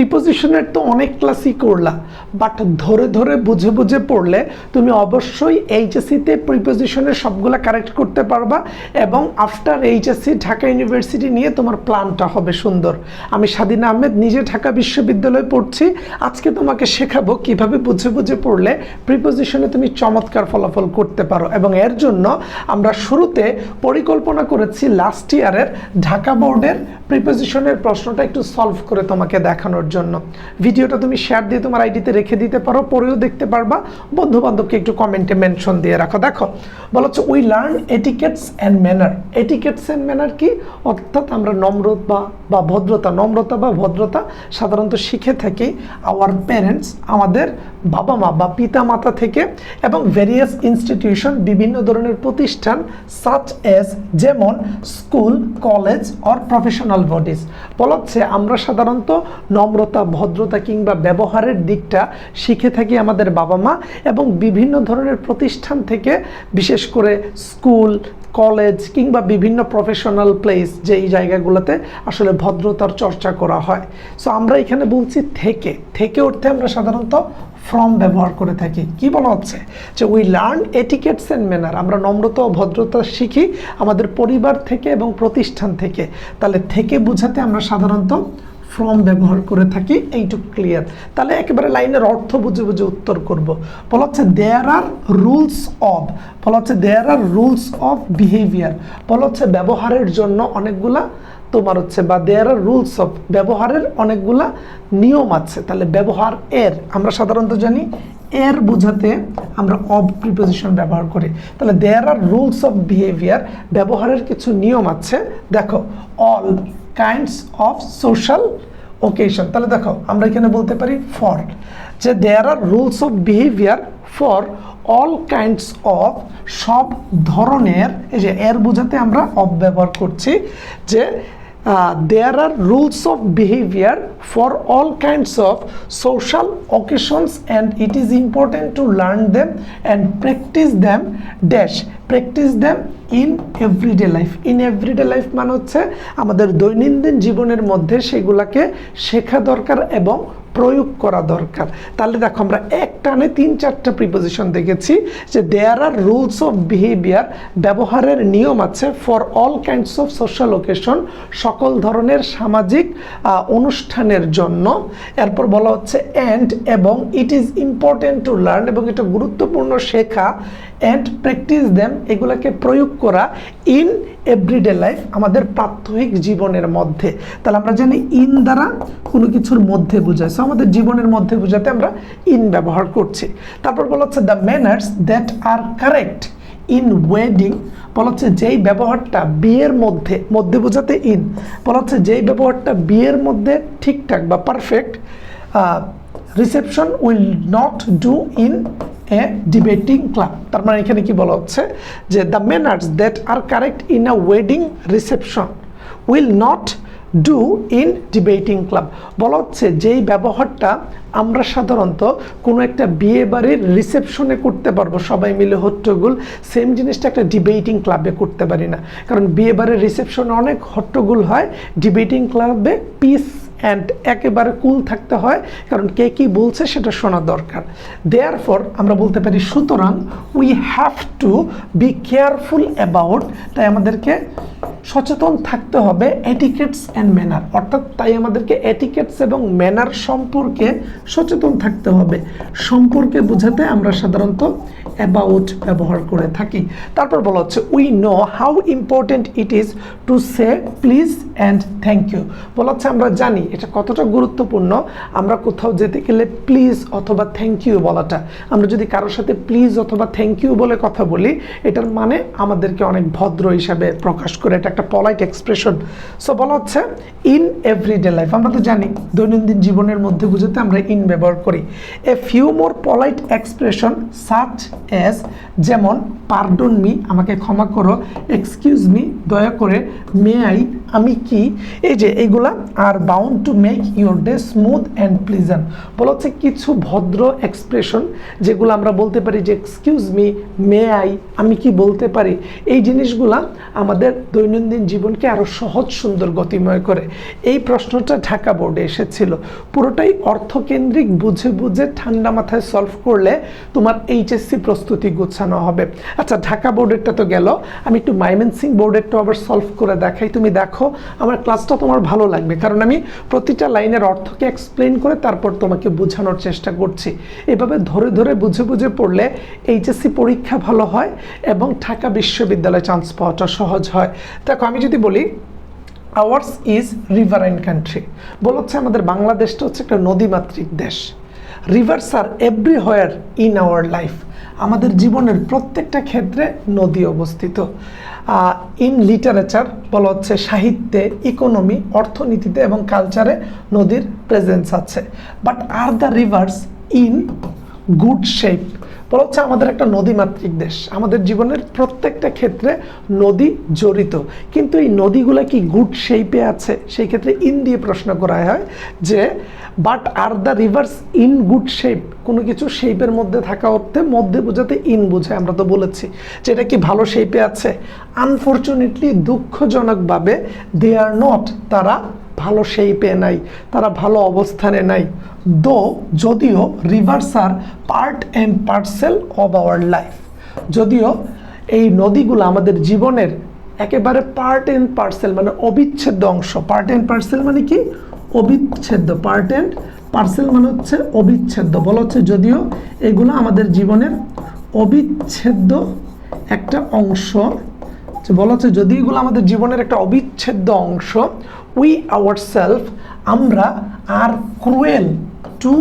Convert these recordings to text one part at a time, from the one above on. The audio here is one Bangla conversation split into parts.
প্রিপোজিশনের তো অনেক ক্লাসই করলা বাট ধরে ধরে বুঝে বুঝে পড়লে তুমি অবশ্যই এইচএসসিতে প্রিপোজিশনের সবগুলো কারেক্ট করতে পারবা এবং আফটার এইচএসসি ঢাকা ইউনিভার্সিটি নিয়ে তোমার প্ল্যানটা হবে সুন্দর। আমি স্বাধীন আহমেদ, নিজে ঢাকা বিশ্ববিদ্যালয়ে পড়ছি। আজকে তোমাকে শেখাবো কীভাবে বুঝে বুঝে পড়লে প্রিপোজিশনে তুমি চমৎকার ফলাফল করতে পারো এবং এর জন্য আমরা শুরুতে পরিকল্পনা করেছি লাস্ট ইয়ারের ঢাকা বোর্ডের প্রিপোজিশনের প্রশ্নটা একটু সলভ করে তোমাকে দেখানোর জন্য। ভিডিওটা তুমি শেয়ার দিয়ে তোমার আইডিতে রেখে দিতে পারো, পরেও দেখতে পারবা। বন্ধু বান্ধবকে একটু কমেন্টে মেনশন দিয়ে রাখো। দেখো, বলা হচ্ছে we learn etiquettes and manner etiquettes and manner কি? অর্থাৎ আমরা নম্রতা বা ভদ্রতা, নম্রতা বা ভদ্রতা সাধারণত শিখে থাকি আওয়ার প্যারেন্টস আমাদের বাবা মা বা পিতা মাতা থেকে এবং ভেরিয়াস ইনস্টিটিউশন বিভিন্ন ধরনের প্রতিষ্ঠান সাচ এস যেমন school college or professional bodies বলা হচ্ছে, আমরা সাধারণত নম্রতা ভদ্রতা কিংবা ব্যবহারের দিকটা শিখে থাকি আমাদের বাবা মা এবং বিভিন্ন ধরনের প্রতিষ্ঠান থেকে বিশেষ করে স্কুল, কলেজ কিংবা বিভিন্ন প্রফেশনাল প্লেস যেই জায়গাগুলোতে আসলে ভদ্রতার চর্চা করা হয়। সো আমরা এখানে বলছি থেকে। থেকে অর্থে আমরা সাধারণত ফ্রম ব্যবহার করে থাকি। কি বলা হচ্ছে? যে we learn etiquettes and manner আমরা নম্রতা ও ভদ্রতা শিখি আমাদের পরিবার থেকে এবং প্রতিষ্ঠান থেকে। তাহলে থেকে বোঝাতে আমরা সাধারণত ফ্রম ব্যবহার করে থাকি, এইটুকু ক্লিয়ার তাহলে একেবারে লাইনের অর্থ বুঝে বুঝে উত্তর করব। বলা হচ্ছে দেয়ার আর রুলস অফ বলা হচ্ছে there are rules of behaviour বলা হচ্ছে ব্যবহারের জন্য অনেকগুলা তোমার হচ্ছে বা দেয়ার আর রুলস অফ ব্যবহারের অনেকগুলা নিয়ম আছে। তাহলে ব্যবহার এর, আমরা সাধারণত জানি এর বোঝাতে আমরা অব প্রিপোজিশন ব্যবহার করি। তাহলে there are rules of behaviour ব্যবহারের কিছু নিয়ম আছে। দেখো all kinds of social occasion তাহলে দেখো, আমরা এখানে বলতে পারি ফর যে there are rules of behaviour for all kinds of সব ধরনের, এই যে এর বোঝাতে আমরা অফ ব্যবহার করছি যে there are rules of behaviour for all kinds of social occasions and it is important to learn them and practise them dash practise them in everyday life in everyday life মানে হচ্ছে আমাদের দৈনন্দিন জীবনের মধ্যে সেগুলাকে শেখা দরকার এবং প্রয়োগ করা দরকার। তাহলে দেখো আমরা এক টানে তিন চারটা প্রিপোজিশন দেখেছি যে there are rules of behaviour ব্যবহারের নিয়ম আছে for all kinds of social occasion সকল ধরনের সামাজিক অনুষ্ঠানের জন্য। এরপর বলা হচ্ছে অ্যান্ড এবং it is important to learn এবং এটা গুরুত্বপূর্ণ শেখা অ্যান্ড প্র্যাকটিস দেম এগুলাকে প্রয়োগ করা ইন এভরিডে লাইফ আমাদের প্রাত্যহিক জীবনের মধ্যে। তাহলে আমরা জানি ইন দ্বারা কোনো কিছুর মধ্যে বোঝায়। সো আমাদের জীবনের মধ্যে বোঝাতে আমরা ইন ব্যবহার করছি। তারপর বলা হচ্ছে the manners that are correct in wedding বলা হচ্ছে যেই ব্যবহারটা বিয়ের মধ্যে মধ্যে বোঝাতে ইন বলা হচ্ছে যেই ব্যবহারটা বিয়ের মধ্যে ঠিকঠাক বা perfect reception will not do in a debating club তার মানে এখানে কি বলা হচ্ছে? যে the manners that are correct in a wedding reception will not do in debating club বলা হচ্ছে যেই ব্যবহারটা আমরা সাধারণত কোনো একটা বিয়ে বাড়ির রিসেপশনে করতে পারব, সবাই মিলে হট্টগোল সেম জিনিসটা একটা ডিবেটিং ক্লাবে করতে পারি না। কারণ বিয়ে বাড়ির রিসেপশনে অনেক হট্টগোল হয় ডিবেটিং ক্লাবে পিস অ্যান্ড একেবারে কুল থাকতে হয়, কারণ কে কী বলছে সেটা শোনা দরকার। দেয়ার ফর আমরা বলতে পারি, সুতরাং we have to be careful about তাই আমাদেরকে সচেতন থাকতে হবে এটিকেটস অ্যান্ড ম্যানার অর্থাৎ তাই আমাদেরকে এটিকেটস এবং ম্যানার সম্পর্কে সচেতন থাকতে হবে। সম্পর্কে বোঝাতে আমরা সাধারণত অ্যাবাউট ব্যবহার করে থাকি। তারপর বলা হচ্ছে we know how important it is to say please and thank you বলা হচ্ছে, আমরা জানি। এটা কতটা গুরুত্বপূর্ণ? আমরা কোথাও যেতে গেলে প্লিজ অথবা থ্যাংক ইউ বলাটা। আমরা যদি কারোর সাথে প্লিজ অথবা থ্যাংক ইউ বলে কথা বলি, এটার মানে আমাদেরকে অনেক ভদ্র হিসাবে প্রকাশ করে, এটা পলাইট এক্সপ্রেশন সো বলা হচ্ছে ইন এভরিডে লাইফ আমরা তো জানি, দৈনন্দিন জীবনের মধ্যে বুঝতে আমরা ইন ব্যবহার করি। A few more polite expression such as যেমন পার্ডন মি আমাকে ক্ষমা করো এক্সকিউজ মি দয়া করে মে আই আমি কি? এই যে, এইগুলা are bound to make your day smooth and pleasant বলা হচ্ছে, কিছু ভদ্র এক্সপ্রেশন যেগুলো আমরা বলতে পারি যে এক্সকিউজ মি মে আই আমি কি বলতে পারি? এই জিনিসগুলা আমাদের দৈনন্দিন জীবনকে আরও সহজ, সুন্দর, গতিময় করে। এই প্রশ্নটা ঢাকা বোর্ডে এসেছিল। পুরোটাই অর্থকেন্দ্রিক, বুঝে বুঝে, ঠান্ডা মাথায় সলভ করলে তোমার এইচএসসি প্রস্তুতি গোছানো হবে। আচ্ছা ঢাকা বোর্ডেরটা তো গেল। আমি একটু মাইমেনসিং বোর্ডেরটা আবার সলভ করে দেখাই। তুমি দেখো, আমার ক্লাসটা তোমার ভালো লাগবে। কারণ আমি প্রতিটা লাইনের অর্থকে এক্সপ্লেন করে তারপর তোমাকে বোঝানোর চেষ্টা করছি। এভাবে ধরে ধরে, বুঝে বুঝে পড়লে এইচএসসি পরীক্ষা ভালো হয় এবং ঢাকা বিশ্ববিদ্যালয়ে চান্স পাওয়াটা সহজ হয়। দেখো আমি যদি বলি ours is river riverine country বলা হচ্ছে আমাদের বাংলাদেশটা হচ্ছে একটা নদীমাতৃক দেশ। Rivers are everywhere in our life আমাদের জীবনের প্রত্যেকটা ক্ষেত্রে নদী অবস্থিত। ইন লিটারেচার বলা হচ্ছে সাহিত্যে ইকোনমি অর্থনীতিতে এবং কালচারে নদীর প্রেজেন্স আছে। But are the rivers in good shape বলা হচ্ছে আমাদের একটা নদীমাতৃক দেশ। আমাদের জীবনের প্রত্যেকটা ক্ষেত্রে নদী জড়িত। কিন্তু এই নদীগুলো কি গুড শেপে আছে? সেই ক্ষেত্রে ইন দিয়ে প্রশ্ন করা হয় যে but are the rivers in good shape কোনো কিছু শেপের মধ্যে থাকা অর্থে মধ্যে বোঝাতে ইন বোঝায়, আমরা তো বলেছি। যেটা কি ভালো শেপে আছে? আনফর্চুনেটলি দুঃখজনকভাবে দে আর নট তারা ভালো শেপে নাই, তারা ভালো অবস্থানে নাই। দো যদিও rivers are part and parcel of our life যদিও এই নদীগুলো আমাদের জীবনের একেবারে পার্ট অ্যান্ড পার্সেল মানে অবিচ্ছেদ্য অংশ। পার্ট অ্যান্ড পার্সেল মানে কি? অবিচ্ছেদ্য। পার্ট অ্যান্ড পার্সেল মানে হচ্ছে অবিচ্ছেদ্য। বলা হচ্ছে যদিও এগুলো আমাদের জীবনের অবিচ্ছেদ্য একটা অংশ। বলা হচ্ছে যদি এগুলো আমাদের জীবনের একটা অবিচ্ছেদ্য অংশ উই আওয়ার সেলফ আমরা আর ক্রুয়েল টু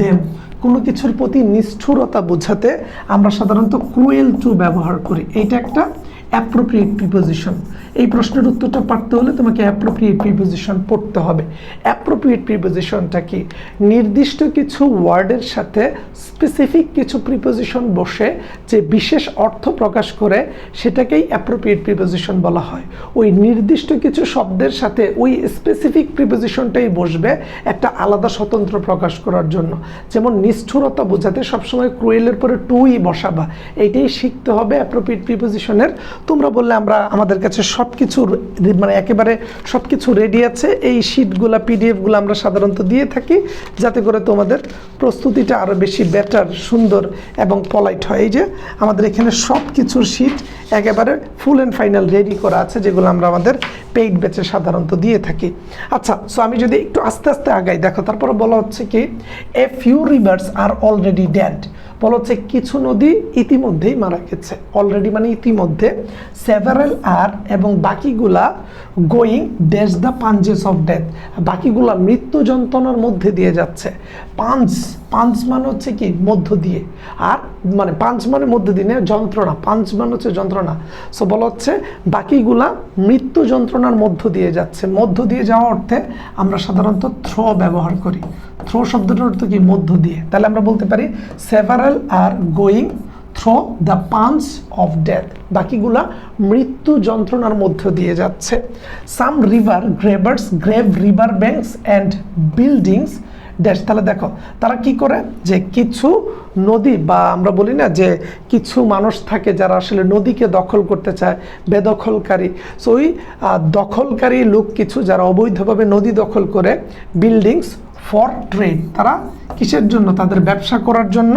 দেম কোনো কিছুর প্রতি নিষ্ঠুরতা বোঝাতে আমরা সাধারণত ক্রুয়েল টু ব্যবহার করি। এইটা একটা অ্যাপ্রোপ্রিয়েট প্রিপোজিশন এই প্রশ্নের উত্তরটা পারতে হলে তোমাকে অ্যাপ্রোপ্রিয়েট প্রিপোজিশন পড়তে হবে। অ্যাপ্রোপ্রিয়েট প্রিপোজিশনটা কি? নির্দিষ্ট কিছু ওয়ার্ডের সাথে স্পেসিফিক কিছু প্রিপোজিশন বসে যে বিশেষ অর্থ প্রকাশ করে সেটাকেই অ্যাপ্রোপ্রিয়েট প্রিপোজিশন বলা হয়। ওই নির্দিষ্ট কিছু শব্দের সাথে ওই স্পেসিফিক প্রিপোজিশনটাই বসবে একটা আলাদা স্বতন্ত্র প্রকাশ করার জন্য। যেমন নিষ্ঠুরতা বোঝাতে সবসময় ক্রুয়েলের পরে টুই বসাবা। এইটাই শিখতে হবে অ্যাপ্রোপ্রিয়েট প্রিপোজিশনের তোমরা বললে আমরা আমাদের কাছে সব কিছু মানে একেবারে সব কিছু রেডি আছে। এই শিটগুলো পিডিএফগুলো আমরা সাধারণত দিয়ে থাকি যাতে করে তোমাদের প্রস্তুতিটা আরও বেশি বেটার সুন্দর এবং পলাইট হয়। এই যে আমাদের এখানে সব কিছুর শিট একেবারে ফুল অ্যান্ড ফাইনাল রেডি করা আছে, যেগুলো আমরা আমাদের পেইড ব্যাচে সাধারণত দিয়ে থাকি। আচ্ছা সো আমি যদি একটু আস্তে আস্তে আগাই, দেখো, তারপরে বলা হচ্ছে কি a few rivers are already dead বলা হচ্ছে কিছু নদী ইতিমধ্যেই মারা গেছে। অলরেডি মানে ইতিমধ্যে। সেভারেল আর এবং বাকিগুলা going dash the pangs of death বাকিগুলা মৃত্যু যন্ত্রণার মধ্যে দিয়ে যাচ্ছে। পাঞ্চ পাঞ্চ মানে হচ্ছে কি? মধ্য দিয়ে। আর মানে পাঞ্চ মানে মধ্য দিয়ে যন্ত্রণা। পাঞ্চ মানে হচ্ছে যন্ত্রণা। সো বলা হচ্ছে বাকিগুলা মৃত্যু যন্ত্রণার মধ্য দিয়ে যাচ্ছে। মধ্য দিয়ে যাওয়া অর্থে আমরা সাধারণত থ্রো ব্যবহার করি। থ্রো শব্দটার অর্থ কি? মধ্য দিয়ে। তাহলে আমরা বলতে পারি several are going through the pangs of death. বাকিগুলা মৃত্যু যন্ত্রণার মধ্য দিয়ে যাচ্ছে। Some river, grabbers, grab river banks and buildings dash তাহলে দেখো, তারা কি করে? যে কিছু নদী বা আমরা বলি না যে কিছু মানুষ থাকে যারা আসলে নদীকে দখল করতে চায়, বেদখলকারী। সো ওই দখলকারী লোক কিছু যারা অবৈধভাবে নদী দখল করে বিল্ডিংস ফর ট্রেড তারা কিসের জন্য? তাদের ব্যবসা করার জন্য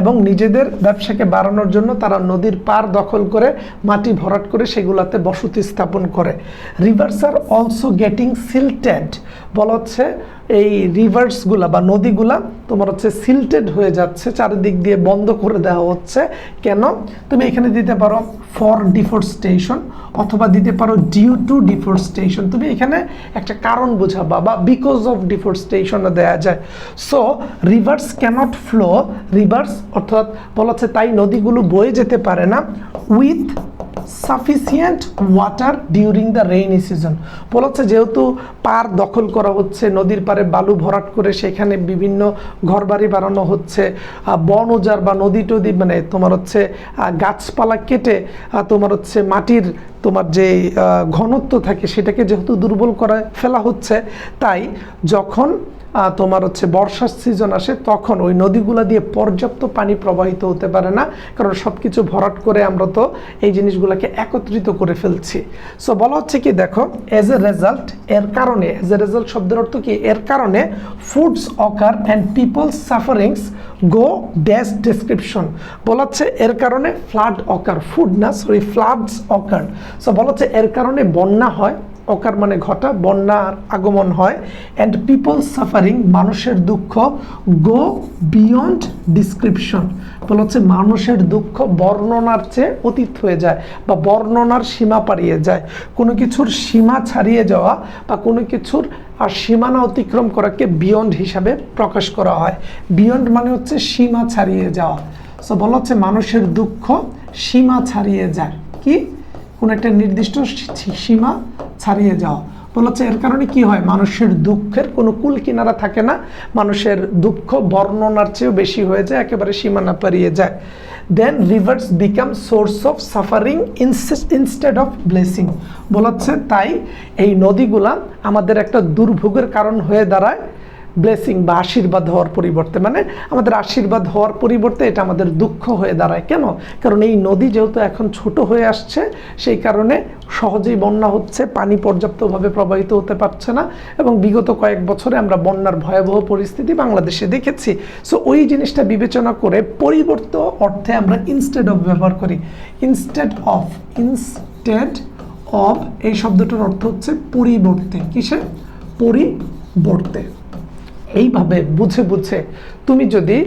এবং নিজেদের ব্যবসাকে বাড়ানোর জন্য তারা নদীর পার দখল করে, মাটি ভরাট করে সেগুলাতে বসতি স্থাপন করে। Rivers are also getting silted বলা হচ্ছে এই রিভার্সগুলা বা নদীগুলা তোমার হচ্ছে সিল্টেড হয়ে যাচ্ছে, চারিদিক দিয়ে বন্ধ করে দেওয়া হচ্ছে। কেন? তুমি এখানে দিতে পারো ফর ডিফোরস্টেশন অথবা দিতে পারো ডিউ টু ডিফোরস্টেশন তুমি এখানে একটা কারণ বোঝাবা বা বিকজ অফ ডিফোরস্টেশনও দেওয়া যায়। So rivers can't flow rivers অর্থাৎ বলা হচ্ছে তাই নদীগুলো বয়ে যেতে পারে না with sufficient water during the rainy season বলছে যেহেতু পার দখল করা হচ্ছে, নদীর পারে বালু ভরাট করে সেখানে বিভিন্ন ঘরবাড়ি বানানো হচ্ছে বন উজাড় বা নদী টদি মানে তোমার হচ্ছে গাছপালা কেটে তোমার হচ্ছে মাটির তোমার যে ঘনত্ব থাকে সেটাকে যেহেতু দুর্বল করে ফেলা হচ্ছে, তাই যখন তোমার হচ্ছে বর্ষার সিজন আসে, তখন ওই নদীগুলো দিয়ে পর্যাপ্ত পানি প্রবাহিত হতে পারে না। কারণ সব কিছু ভরাট করে আমরা তো এই জিনিসগুলোকে একত্রিত করে ফেলছি। সো বলা হচ্ছে কি, দেখো এজ এ রেজাল্ট এর কারণে এজ এ রেজাল্ট শব্দের অর্থ কি? এর কারণে foods occur and people's sufferings go dash description বলা হচ্ছে এর কারণে ফ্লাড অকার ফুড না সরি ফ্লাডস অকার সো বলা হচ্ছে এর কারণে বন্যা হয়, অকার মানে ঘটা, বন্যার আগমন হয় অ্যান্ড পিপল সাফারিং মানুষের দুঃখ গো বিয়ন্ড ডিসক্রিপশন বলা হচ্ছে মানুষের দুঃখ বর্ণনার চেয়ে অতীত হয়ে যায় বা বর্ণনার সীমা পাড়িয়ে যায়। কোনো কিছুর সীমা ছাড়িয়ে যাওয়া বা কোনো কিছুর আর সীমানা অতিক্রম করাকে বিয়ন্ড হিসাবে প্রকাশ করা হয়। বিয়ন্ড মানে হচ্ছে সীমা ছাড়িয়ে যাওয়া। সো বলা হচ্ছে মানুষের দুঃখ সীমা ছাড়িয়ে যায়। কি? কোনো একটা নির্দিষ্ট সীমা ছাড়িয়ে যাওয়া। বলেছে এর কারণে কি হয়? মানুষের দুঃখের কোনো কুল কিনারা থাকে না। মানুষের দুঃখ বর্ণনার চেয়েও বেশি হয়ে যায়, একেবারে সীমানা পেরিয়ে যায়। Then rivers become source of suffering instead of blessing বলাচ্ছে তাই এই নদীগুলা আমাদের একটা দুর্ভোগের কারণ হয়ে দাঁড়ায়। ব্লেসিং বা আশীর্বাদ হওয়ার পরিবর্তে মানে আমাদের আশীর্বাদ হওয়ার পরিবর্তে এটা আমাদের দুঃখ হয়ে দাঁড়ায়। কেন? কারণ এই নদী যেহেতু এখন ছোট হয়ে আসছে, সেই কারণে সহজেই বন্যা হচ্ছে, পানি পর্যাপ্তভাবে প্রবাহিত হতে পারছে না এবং বিগত কয়েক বছরে আমরা বন্যার ভয়াবহ পরিস্থিতি বাংলাদেশে দেখেছি। সো ওই জিনিসটা বিবেচনা করে পরিবর্ত অর্থে আমরা ইনস্টেড অফ ব্যবহার করি। ইনস্টেড অফ ইনস্টেড অফ এই শব্দটার অর্থ হচ্ছে পরিবর্তে। কিসের? পরিবর্তে। এইভাবে বুঝে বুঝে তুমি যদি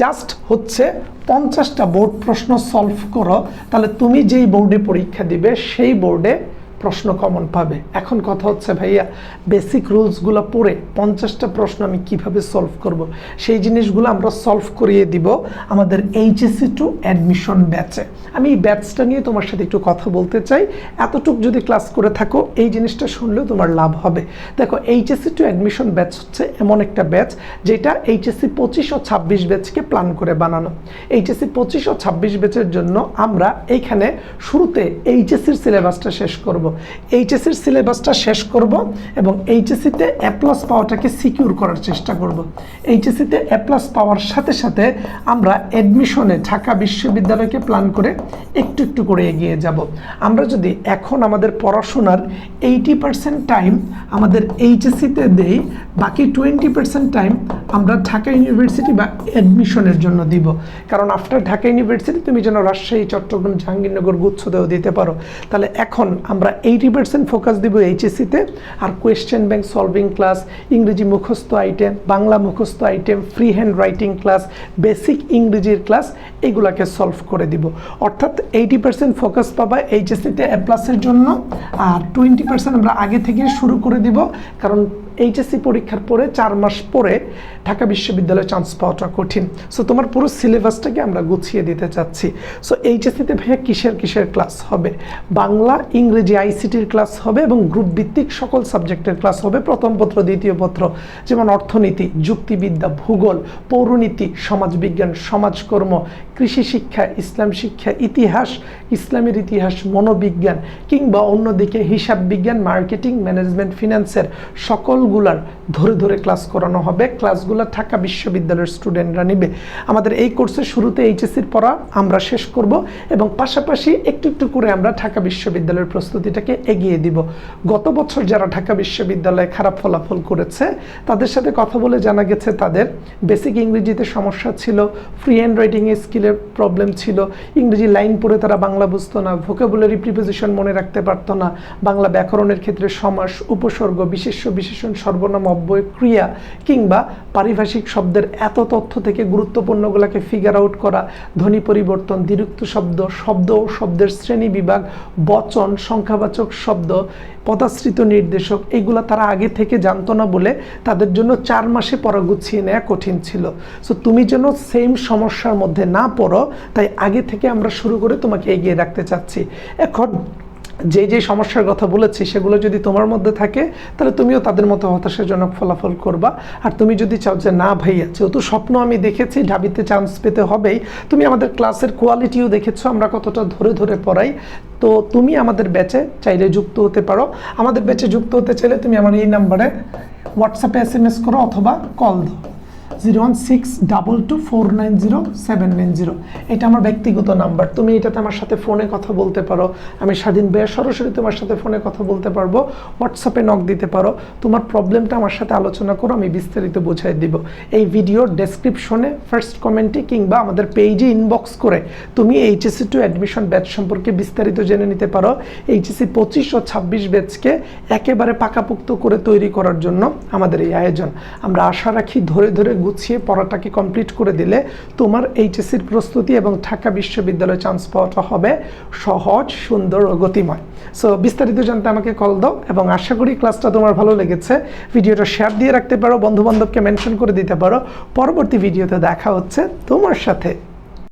জাস্ট হচ্ছে পঞ্চাশটা বোর্ড প্রশ্ন সলভ করো, তাহলে তুমি যেই বোর্ডে পরীক্ষা দিবে, সেই বোর্ডে প্রশ্ন কমন পাবে। এখন কথা হচ্ছে, ভাইয়া বেসিক রুলসগুলো পড়ে পঞ্চাশটা প্রশ্ন আমি কীভাবে সলভ করব? সেই জিনিসগুলো আমরা সলভ করিয়ে দিব আমাদের এইচএসসি টু অ্যাডমিশন ব্যাচে আমি এই ব্যাচটা নিয়ে তোমার সাথে একটু কথা বলতে চাই। এতটুক যদি ক্লাস করে থাকো, এই জিনিসটা শুনলেও তোমার লাভ হবে। দেখো এইচএসসি টু অ্যাডমিশন ব্যাচ হচ্ছে এমন একটা ব্যাচ যেটা এইচএসসি পঁচিশ ও ছাব্বিশ ব্যাচকে প্ল্যান করে বানানো। এইচএসসি পঁচিশ ও ছাব্বিশ ব্যাচের জন্য আমরা এইখানে শুরুতে এইচএসসির সিলেবাসটা শেষ করব। এইচএসসির সিলেবাসটা শেষ করব এবং এইচএসসিতে এ প্লাস পাওয়াটাকে সিকিউর করার চেষ্টা করব। এইচএসসিতে এ প্লাস পাওয়ার সাথে সাথে আমরা অ্যাডমিশনে ঢাকা বিশ্ববিদ্যালয়কে প্ল্যান করে একটু একটু করে এগিয়ে যাব। আমরা যদি এখন আমাদের পড়াশোনার এইটি পার্সেন্ট টাইম আমাদের এইচএসসিতে দেই, বাকি টোয়েন্টি পার্সেন্ট টাইম আমরা ঢাকা ইউনিভার্সিটি বা অ্যাডমিশনের জন্য দিব। কারণ আফটার ঢাকা ইউনিভার্সিটি তুমি যেন রাজশাহী, চট্টগ্রাম, জাহাঙ্গীরনগর গুচ্ছদেও দিতে পারো। তাহলে এখন আমরা এইটি পার্সেন্ট ফোকাস দিব এইচএসসিতে আর কোয়েশ্চেন ব্যাংক সলভিং ক্লাস ইংরেজি মুখস্থ আইটেম বাংলা মুখস্থ item free hand writing class basic ইংরেজির ক্লাস এগুলাকে সলভ করে দিব। অর্থাৎ এইটি পার্সেন্ট ফোকাস পাবা এইচএসসিতে এ প্লাসের জন্য, আর টোয়েন্টি পার্সেন্ট আমরা আগে থেকে শুরু করে দিব, কারণ এইচএসসি পরীক্ষার পরে চার মাস পরে ঢাকা বিশ্ববিদ্যালয়ে চান্স পাওয়াটা কঠিন। সো তোমার পুরো সিলেবাসটাকে আমরা গুছিয়ে দিতে চাচ্ছি। সো এইচএসসিতে ভাইয়া কিসের কিসের ক্লাস হবে? বাংলা, ইংরেজি আইসিটির ক্লাস হবে এবং গ্রুপ ভিত্তিক সকল সাবজেক্টের ক্লাস হবে। প্রথম পত্র, দ্বিতীয় পত্র, যেমন অর্থনীতি, যুক্তিবিদ্যা, ভূগোল, পৌরনীতি, সমাজবিজ্ঞান, সমাজকর্ম কৃষি শিক্ষা, ইসলাম শিক্ষা, ইতিহাস, ইসলামের ইতিহাস, মনোবিজ্ঞান কিংবা অন্যদিকে হিসাব বিজ্ঞান, মার্কেটিং, ম্যানেজমেন্ট, ফিনান্সের সকলগুলার ধরে ধরে ক্লাস করানো হবে। ক্লাসগুলো ঢাকা বিশ্ববিদ্যালয়ের স্টুডেন্টরা নেবে। আমাদের এই কোর্সের শুরুতে এইচএসসির পড়া আমরা শেষ করব এবং পাশাপাশি একটু একটু করে আমরা ঢাকা বিশ্ববিদ্যালয়ের প্রস্তুতিটাকে এগিয়ে দিব। গত বছর যারা ঢাকা বিশ্ববিদ্যালয়ে খারাপ ফলাফল করেছে, তাদের সাথে কথা বলে জানা গেছে তাদের বেসিক ইংরেজিতে সমস্যা ছিল ফ্রি হ্যান্ড রাইটিংয়ে স্কিলের প্রবলেম ছিল, ইংরেজি লাইন পড়ে তারা বাংলা বুঝতো না ভোকাবুলারি প্রিপোজিশন মনে রাখতে পারতো না। বাংলা ব্যাকরণের ক্ষেত্রে সমাস, উপসর্গ, বিশেষ্য, বিশেষণ, সর্বনাম, অব্যয়, ক্রিয়া কিংবা পারিভাষিক শব্দের এত তথ্য থেকে গুরুত্বপূর্ণগুলোকে ফিগার আউট করা, ধ্বনি পরিবর্তন, দ্বিরুক্ত শব্দ শব্দ ও শব্দের শ্রেণি বিভাগ, বচন, সংখ্যাবাচক শব্দ পদাশ্রিত নির্দেশক, এগুলো তারা আগে থেকে জানতো না বলে তাদের জন্য চার মাসে পড়া গুছিয়ে নেওয়া কঠিন ছিল। সো তুমি যেন সেম সমস্যার মধ্যে না পড়ো, তাই আগে থেকে আমরা শুরু করে তোমাকে এগিয়ে রাখতে চাচ্ছি। এখন যে যে সমস্যার কথা বলেছি, সেগুলো যদি তোমার মধ্যে থাকে, তাহলে তুমিও তাদের মতো হতাশাজনক ফলাফল করবা। আর তুমি যদি চাও যে, না ভাইয়া, যেহেতু স্বপ্ন আমি দেখেছি, ঢাবিতে চান্স পেতে হবেই, তুমি আমাদের ক্লাসের কোয়ালিটিও দেখেছ, আমরা কতটা ধরে ধরে পড়াই। তো তুমি আমাদের ব্যাচে চাইলে যুক্ত হতে পারো। আমাদের ব্যাচে যুক্ত হতে চাইলে তুমি আমার এই নাম্বারে হোয়াটসঅ্যাপে এস এম এস করো অথবা কল দাও। Zero one six double two four nine zero seven nine zero. এটা আমার ব্যক্তিগত নাম্বার। তুমি এটাতে আমার সাথে ফোনে কথা বলতে পারো। আমি স্বাধীন বেয়া সরাসরি তোমার সাথে ফোনে কথা বলতে পারব। হোয়াটসঅ্যাপে নক দিতে পারো। তোমার প্রবলেমটা আমার সাথে আলোচনা করো, আমি বিস্তারিত বোঝাই দিব। এই ভিডিওর ডেসক্রিপশনে ফার্স্ট কমেন্টে কিংবা আমাদের পেজে ইনবক্স করে তুমি এইচএসসি টু অ্যাডমিশন ব্যাচ সম্পর্কে বিস্তারিত জেনে নিতে পারো। এইচএসসি পঁচিশ ও ছাব্বিশ ব্যাচকে একেবারে পাকাপোক্ত করে তৈরি করার জন্য আমাদের এই আয়োজন। আমরা আশা রাখি ধরে ধরে গুছিয়ে পড়াটাকে কমপ্লিট করে দিলে তোমার এইচএসসির প্রস্তুতি এবং ঢাকা বিশ্ববিদ্যালয়ে চান্স পাওয়াটা হবে সহজ, সুন্দর ও গতিময়। সো বিস্তারিত জানতে আমাকে কল দাও এবং আশা করি ক্লাসটা তোমার ভালো লেগেছে। ভিডিওটা শেয়ার দিয়ে রাখতে পারো বন্ধু বান্ধবকে মেনশন করে দিতে পারো। পরবর্তী ভিডিওতে দেখা হচ্ছে তোমার সাথে।